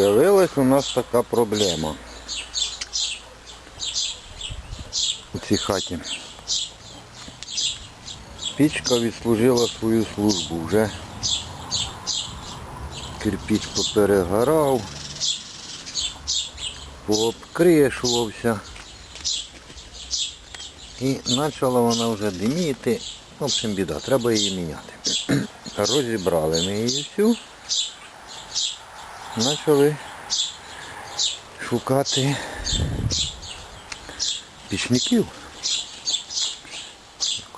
Появилась у нас така проблема у цій хаті. Пічка відслужила свою службу вже. Кирпіч поперегорав, пообкришувався. І почала вона вже диміти. В общем, біда, треба її міняти. Розібрали ми її всю. Почали шукати пічників.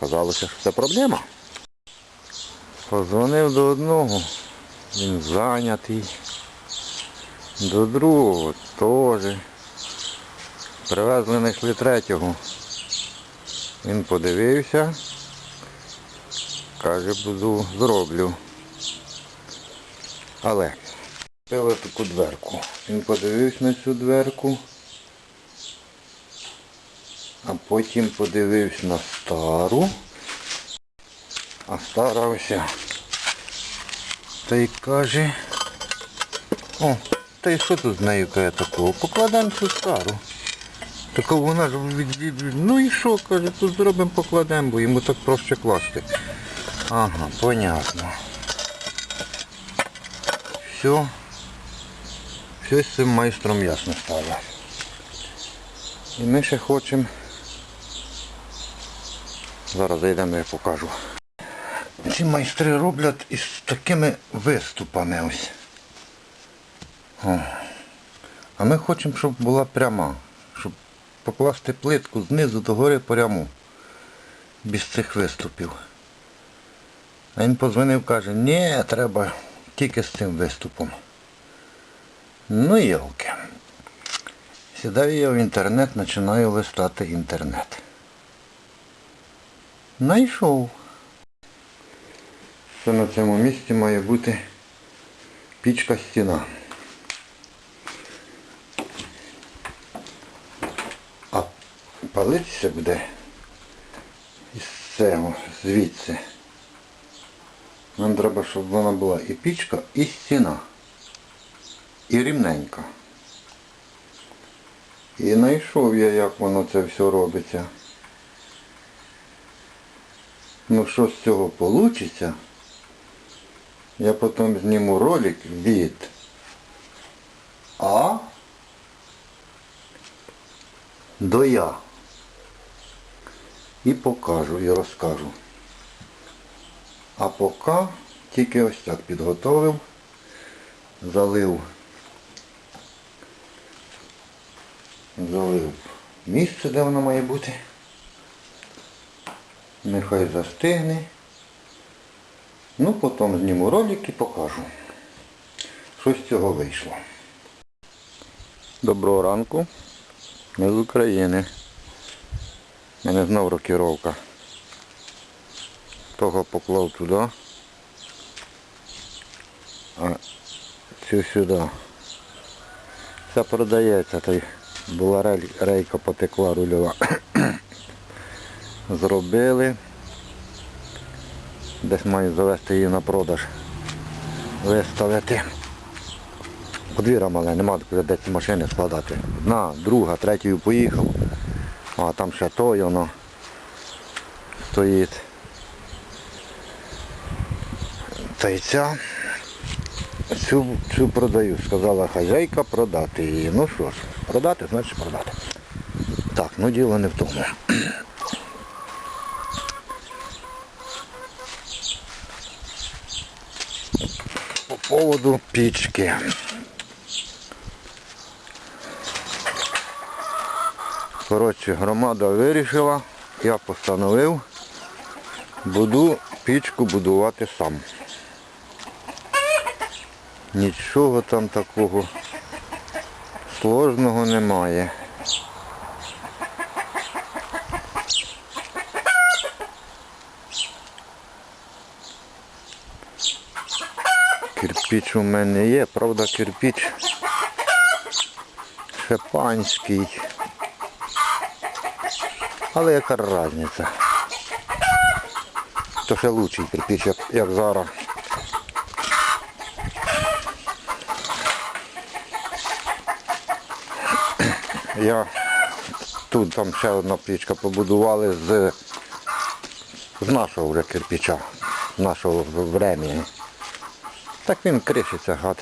Казалося, що це проблема. Позвонив до одного, він зайнятий. До другого теж. Привезли знайшли третього. Він подивився, каже, буду зроблю. Але Пили таку дверку. Він подивився на цю дверку, а потім подивився на стару. А стара ось. Та й каже, о, та й що тут з нею каже такого? Покладемо цю стару. Така вона ж від- ну і що, каже, тут зробимо покладемо, бо йому так проще класти. Ага, понятно. Все. Щось з цим майстром ясно стало. І ми ще хочемо. Зараз зайдемо, я покажу. Ці майстри роблять із такими виступами ось. А ми хочемо, щоб була пряма. Щоб покласти плитку знизу до гори пряму. Без цих виступів. А він подзвонив, каже, ні, треба тільки з цим виступом. Ну йолки. Сідаю я в інтернет, починаю листати інтернет. Найшов. Що на цьому місці має бути пічка стіна. А палитися буде із цього, звідси. Нам треба, щоб вона була і пічка, і стіна і рівненько. І знайшов я, як воно це все робиться. Ну що з цього вийде, я потім зніму ролик від А до Я. І покажу, і розкажу. А поки тільки ось так підготовив, залив залив місце, де воно має бути. Нехай застигне. Ну, потім зніму ролик і покажу. Що з цього вийшло. Доброго ранку. Ми з України. У мене знов рокіровка. Того поклав туди. А цю сюди. Це продається, той була рейка потекла рульова. Зробили. Десь маю завести її на продаж. Виставити. Подвір'я мале, нема куди де ці машини складати. Одна, друга, третьою поїхав. А там ще той воно стоїть. Та й ця. Цю, цю продаю. Сказала хазяйка продати її. Ну що ж, продати, значить продати. Так, ну діло не в тому. По поводу пічки. Коротше, громада вирішила, я постановив, буду пічку будувати сам. Нічого там такого сложного немає. Кирпіч у мене є, правда кирпіч шепанський. Але яка різниця? То ще лучший кирпіч, як зараз. Я тут там ще одна пічка побудували з, з нашого вже кирпича, нашого времени. Так він кришиться гад.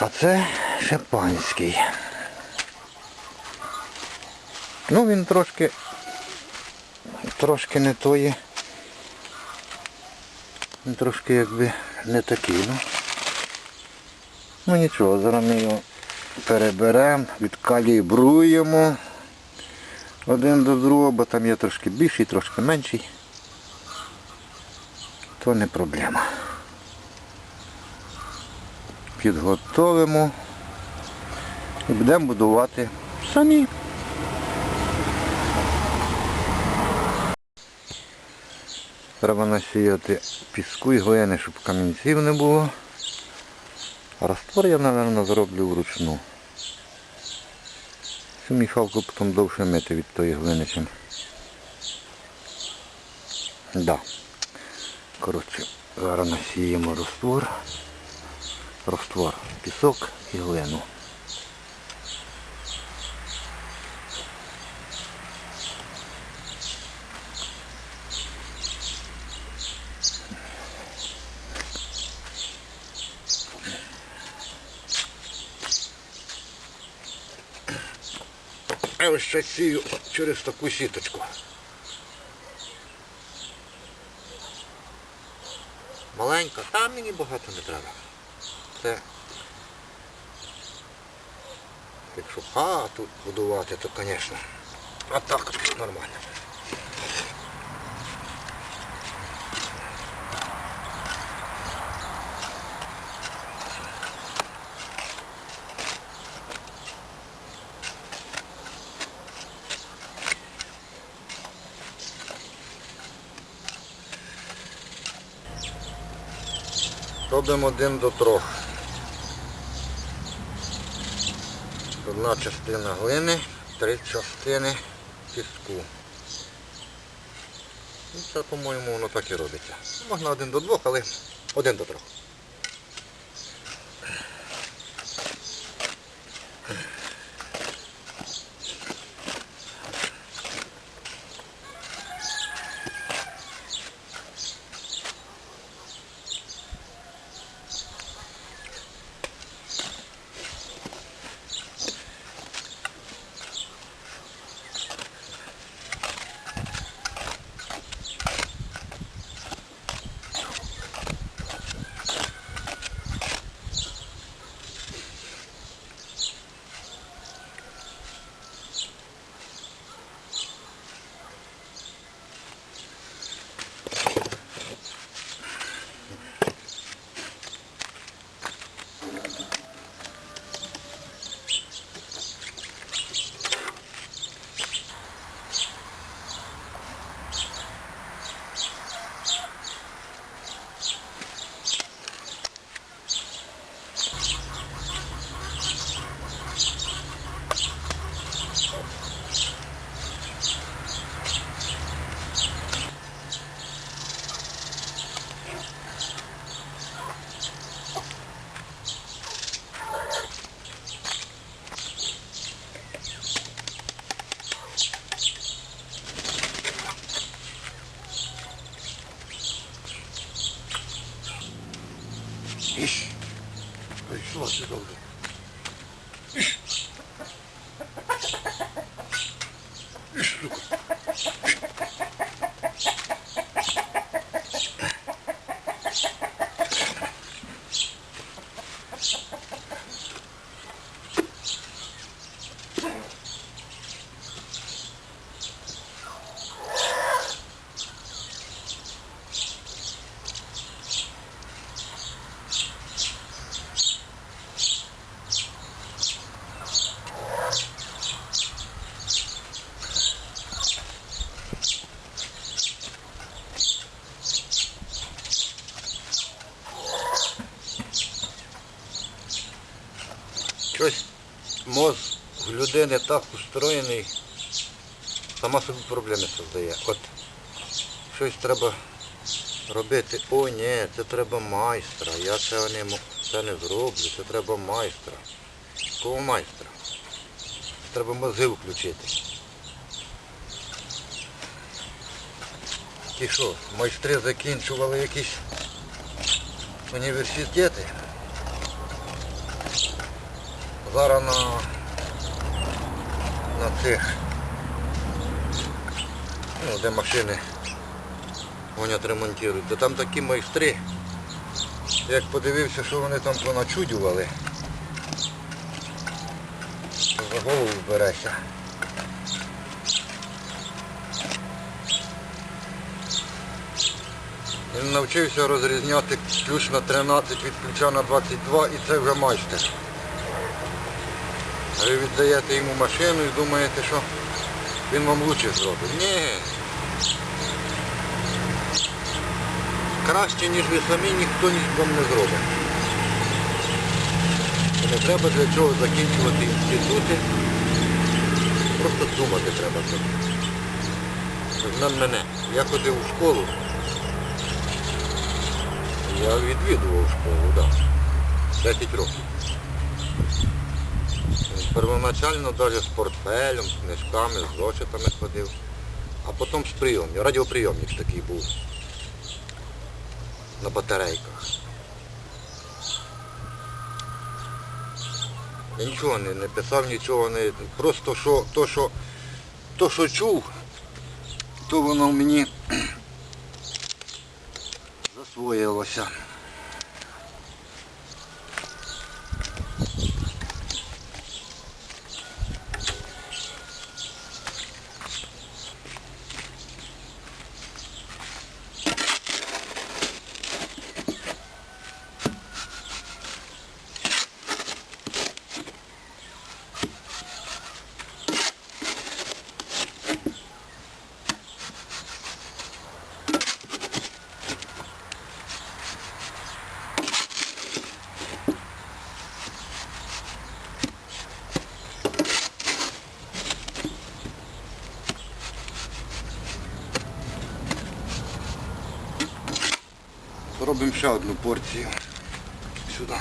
А це шипанський. Ну він трошки трошки не тої. Він трошки якби не такий, ну. Ну нічого, зараз ми його переберемо, відкалібруємо один до другого, бо там є трошки більший, трошки менший. То не проблема. Підготовимо і будемо будувати самі. Треба насіяти піску і глини, щоб камінців не було. Раствор я, мабуть, зроблю вручну. Цю мішалку потім довше мити від тої глини, чим. Да. Коротше, зараз насіємо раствор. Раствор, пісок і глину. Я ось ще сію через таку сіточку. Маленька, а мені багато не треба. Це якщо хату будувати, то звісно. А так нормально. Робимо один до трьох. Одна частина глини, три частини піску. І це, по-моєму, воно так і робиться. Можна один до двох, але один до трьох. İş. Şurası doldu. В людини так устроєний, сама собі проблеми создає. От щось треба робити. О, ні, це треба майстра. Я це не, це не зроблю, це треба майстра. такого майстра. Треба мозги включити. Ті що, майстри закінчували якісь університети. Зараз на, на цих, ну, де машини гонять ремонтують, то там такі майстри, як подивився, що вони там поначудювали, за голову береся. Він навчився розрізняти ключ на 13 від ключа на 22 і це вже майстер. А ви віддаєте йому машину і думаєте, що він вам лучше зробить. Ні. Краще, ніж ви самі, ніхто ні вам не зробить. Не треба для цього закінчувати інститути. Просто думати треба. Візьмем мене. Я ходив у школу. Я відвідував школу, так. Да. 10 років. Первоначально навіть з портфелем, з книжками, з зошитами ходив. А потім з прийомів. Радіоприйомник такий був. На батарейках. Я нічого не, не писав, нічого не. Просто що, то, що, то, що чув, то воно мені засвоїлося. Робимо ще одну порцію. Сюди.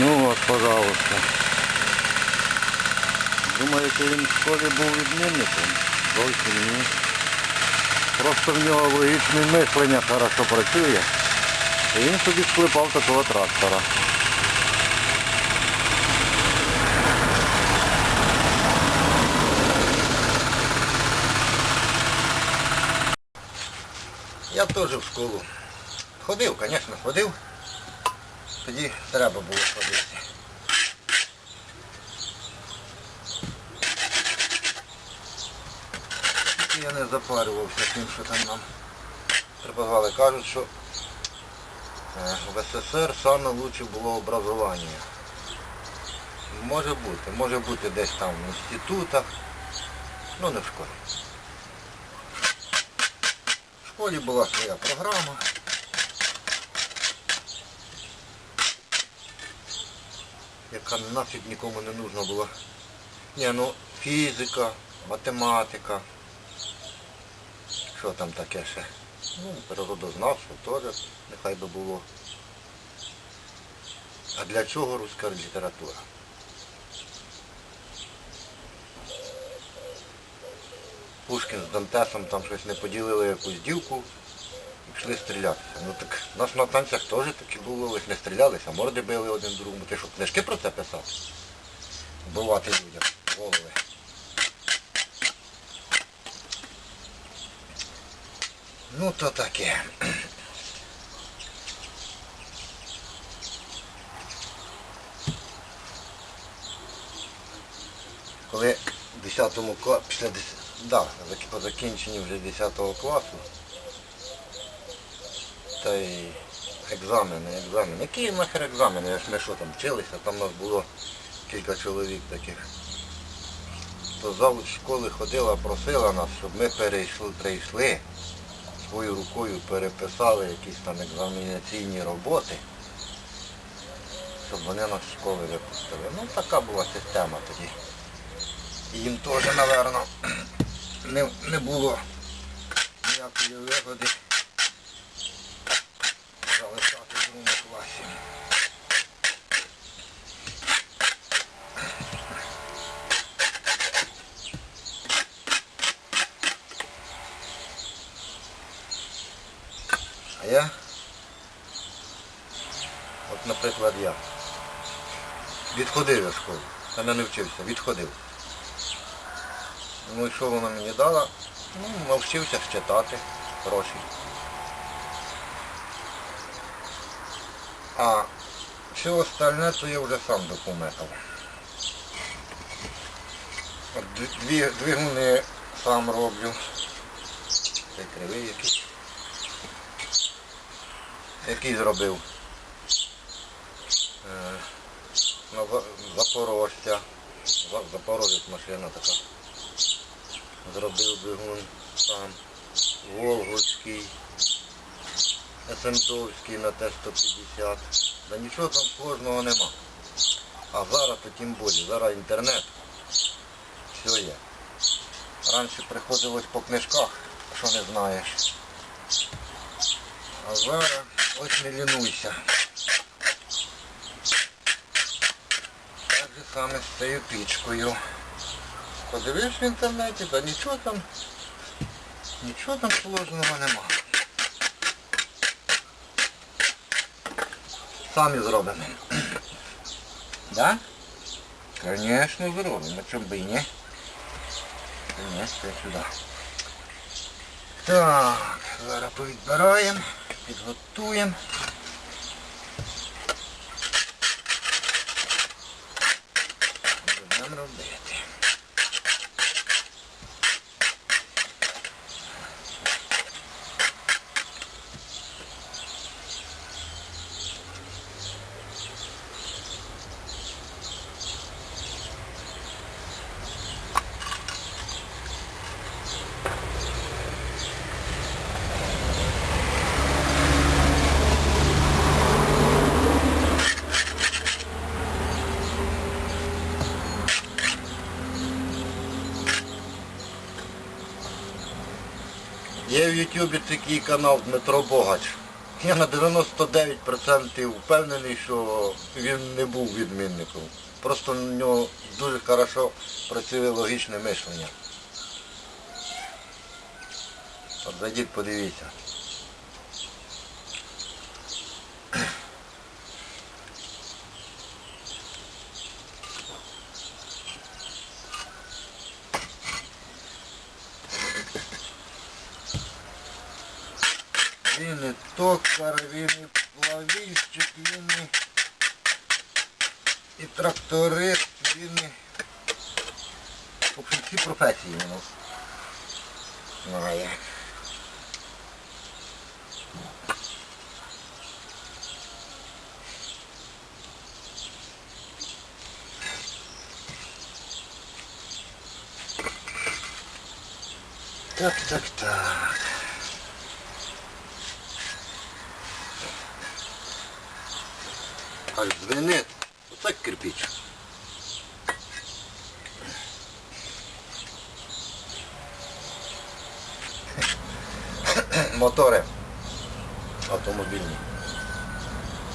Ну вот, пожалуйста. Школі був відмінником? Зовсім ні. Просто в нього логічне мислення хорошо працює. І він собі склепав такого трактора. Я теж в школу. Ходив, звісно, ходив. Тоді треба було ходити. Я не запарювався тим, що там нам пропагали. Кажуть, що е, в СССР саме лучше було образування. Може бути, може бути десь там в інститутах, ну не в школі. В школі була своя програма. яка нафіг нікому не нужна була. Ні, ну фізика, математика. Що там таке ще? Ну, природознавство теж нехай би було. А для чого руська література? Пушкін з Дантесом там щось не поділили якусь дівку і пішли стрілятися. Ну так нас на танцях теж такі було, ось не стрілялися, морди били один другому. Ти що, книжки про це писав? Вбивати людям голови. Ну то таке. Коли в 10 класі, після 10, да, по закінченні вже 10 класу, та й екзамени, екзамени. Які нахер екзамени? Я ж Ми що там вчилися, там у нас було кілька чоловік таких. То завуч школи ходила, просила нас, щоб ми перейшли, прийшли, свою рукою переписали якісь там екзаменаційні роботи, щоб вони нас з школи випустили. Ну така була система тоді. І їм теж, мабуть, не, не було ніякої вигоди залишати в другому класі. А я, от, наприклад, я відходив від школи, та я не вчився, відходив. Ну і що вона мені дала? Ну, навчився читати гроші. А все остальне то я вже сам докумекав. От дві- двигуни сам роблю. Цей кривий якийсь. Який зробив. Е, на Запорожця. Запорожець машина така. Зробив двигун сам. Волгодський. Есентовський на Т-150. Да нічого там сложного нема. А зараз то тим більше, зараз інтернет. Все є. Раніше приходилось по книжках, що не знаєш. А зараз ось не лінуйся. Так же саме з цією пічкою. Подивився в інтернеті, та нічого там, нічого там сложного нема. Самі зробимо. Да? Конечно, зробимо. Чому би і ні? Конечно, сюди. Так, зараз повідбираємо, підготуємо. Будемо робити. Ютубі такий канал Дмитро Богач. Я на 99% впевнений, що він не був відмінником. Просто в нього дуже хорошо працює логічне мишлення. От зайдіть, подивіться. Він і плавільщик, він і, тракторист, він і... В всі професії воно знає. Так, так, так. Аж дзвенить. Оце кирпич. мотори автомобільні.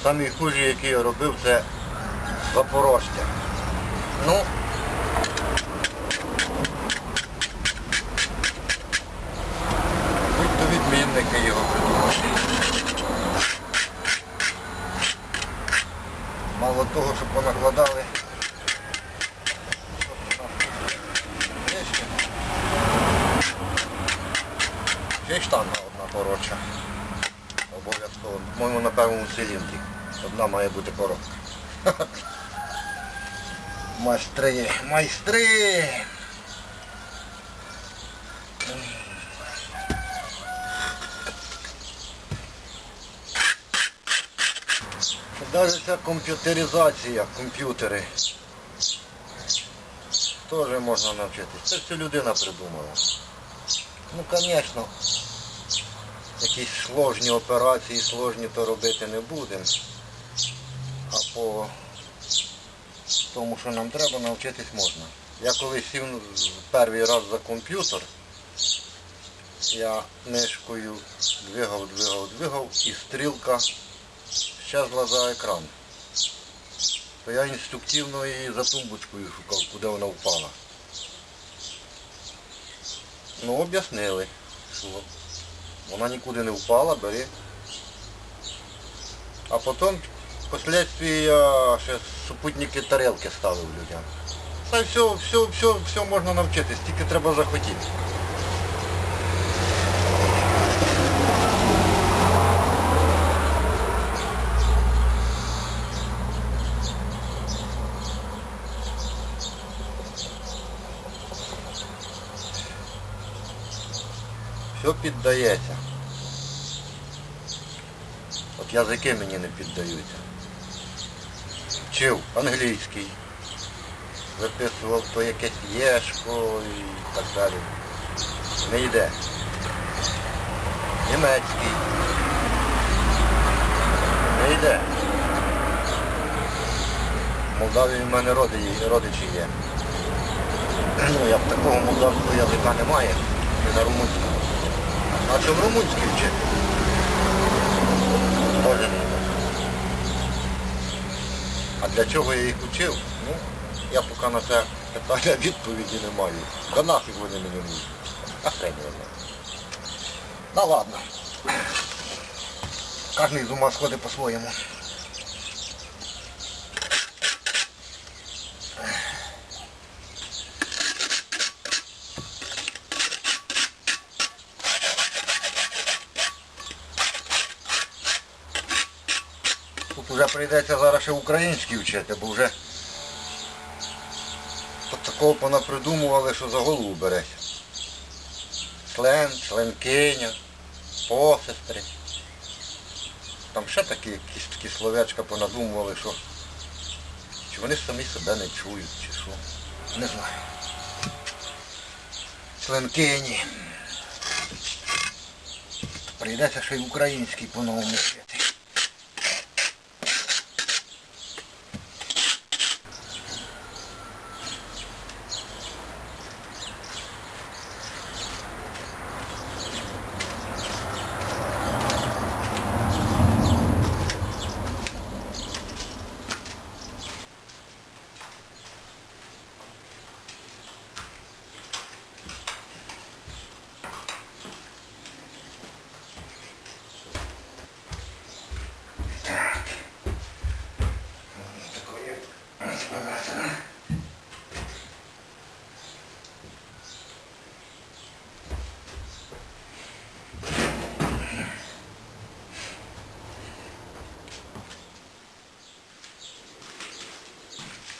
Самі хужі, які я робив, це Запорожця. Ну, будь то відмінники його придумали. Мало того, що понакладали. Ще й штанга одна коротша. Обов'язково. По-моєму, на першому циліндрі. Одна має бути коротка. Майстри, майстри! Навіть ця комп'ютеризація, комп'ютери. Теж можна навчитись. Це все людина придумала. Ну, звісно, якісь сложні операції, сложні то робити не будемо. По тому, що нам треба, навчитись можна. Я коли сів перший раз за комп'ютер, я мишкою двигав, двигав, двигав і стрілка щезла за екран. То я інструктивно її за тумбочкою шукав, куди вона впала. Ну, об'яснили, що вона нікуди не впала, бери. А потім, впоследствии я ще супутники тарелки ставив людям. Та й все, все, все, все можна навчитись, тільки треба захотіти. Все піддається. От язики мені не піддаються. Вчив англійський, записував то якесь єшко і так далі. Не йде. Німецький. Не йде. В Молдавії в мене роди- родичі є. Ну, як такого молдавського язика немає, не на румунському. А чому румунський вчити? Може. А для чого я їх учив? Ну, я поки на це питання відповіді не маю. Да нафіг вони мені хрень. Ну ладно. Кожний з ума сходить по-своєму. Прийдеться зараз ще український вчити, бо вже такого понапридумували, що за голову береться. Член, членкиня, посестри. Там ще такі якісь такі словечка понадумували, що чи вони самі себе не чують, чи що. Не знаю. Членкині. Прийдеться ще й український по-новому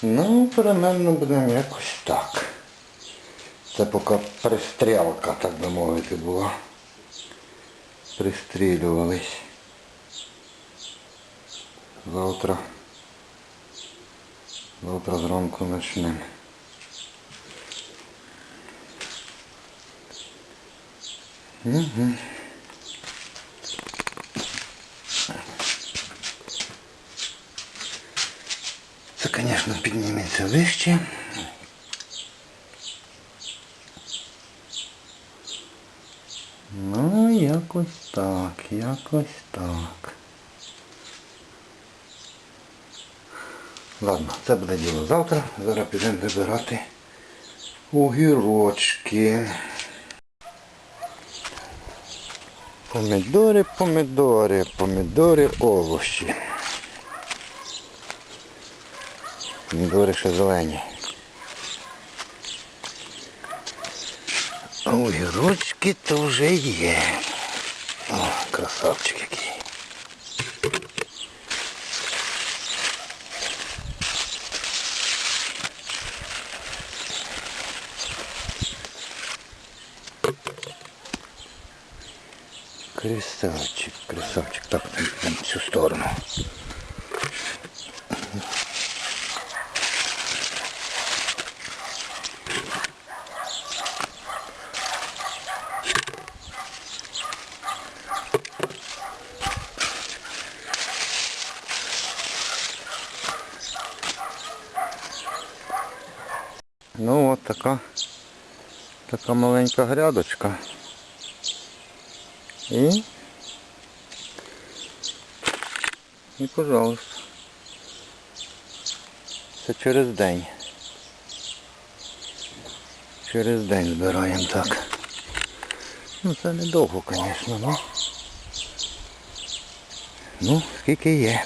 Ну, примерно будемо якось так. Це поки пристрілка, так би мовити, була. Пристрілювались. Завтра. Завтра зранку почнемо. Угу. Це, звісно, підніметься вище. Ну якось так, якось так. Ладно, це буде діло завтра. Зараз підемо вибирати огірочки. Помідори, помідори, помідори, овощі. Помідори ще зелені. А огірочки то вже є. О, красавчик який. Красавчик, красавчик. Так, в цю сторону. Така маленька грядочка. І, і пожалуйста. Це через день. Через день збираємо так. Ну це недовго, звісно, ну. Ну, скільки є.